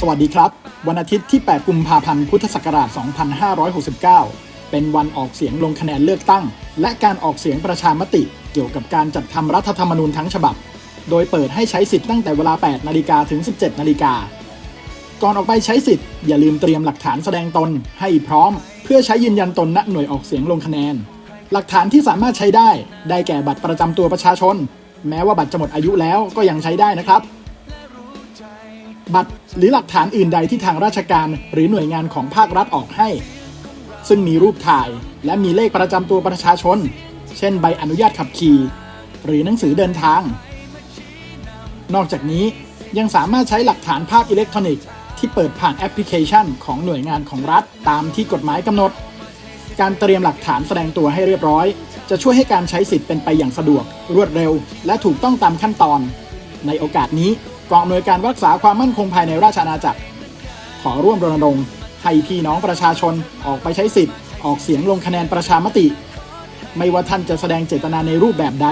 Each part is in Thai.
สวัสดีครับ วันอาทิตย์ที่ 8 กุมภาพันธ์ พุทธศักราช 2569 เป็นวันออกเสียงลงคะแนนเลือกตั้ง และการออกเสียงประชามติเกี่ยวกับการจัดทำรัฐธรรมนูญทั้งฉบับ โดยเปิดให้ใช้สิทธิ์ตั้งแต่เวลา 8 นาฬิกาถึง 17 นาฬิกา ก่อนออกไปใช้สิทธิ์อย่าลืมเตรียมหลักฐานแสดงตนให้พร้อม เพื่อใช้ยืนยันตนณหน่วยออกเสียงลงคะแนน หลักฐานที่สามารถใช้ได้ ได้แก่บัตรประจำตัวประชาชน แม้ว่าบัตรจะหมดอายุแล้วก็ยังใช้ได้นะครับ บัตรหรือหลักฐานอื่นใดที่ทางราชการหรือหน่วยงานของภาครัฐออกให้ ซึ่งมีรูปถ่ายและมีเลขประจำตัวประชาชน เช่นใบอนุญาตขับขี่ หรือหนังสือเดินทาง นอกจากนี้ยังสามารถใช้หลักฐานภาพอิเล็กทรอนิกส์ที่เปิดผ่านแอปพลิเคชันของหน่วยงานของรัฐตามที่กฎหมายกำหนด การเตรียมหลักฐานแสดงตัวให้เรียบร้อย จะช่วยให้การใช้สิทธิ์เป็นไปอย่างสะดวก รวดเร็ว และถูกต้องตามขั้นตอน ในโอกาสนี้กองอำนวยการรักษาความมั่นคงภายในราชอาณาจักร ขอร่วมรณรงค์ให้พี่น้องประชาชนออกไปใช้สิทธิ์ ออกเสียงลงคะแนนประชามติ ไม่ว่าท่านจะแสดงเจตนาในรูปแบบใด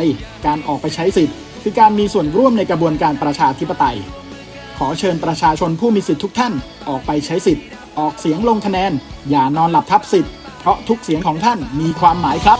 การออกไปใช้สิทธิ์ คือการมีส่วนร่วมในกระบวนการประชาธิปไตย ขอเชิญประชาชนผู้มีสิทธิ์ทุกท่านออกไปใช้สิทธิ์ ออกเสียงลงคะแนน อย่านอนหลับทับสิทธิ์ เพราะทุกเสียงของท่านมีความหมายครับ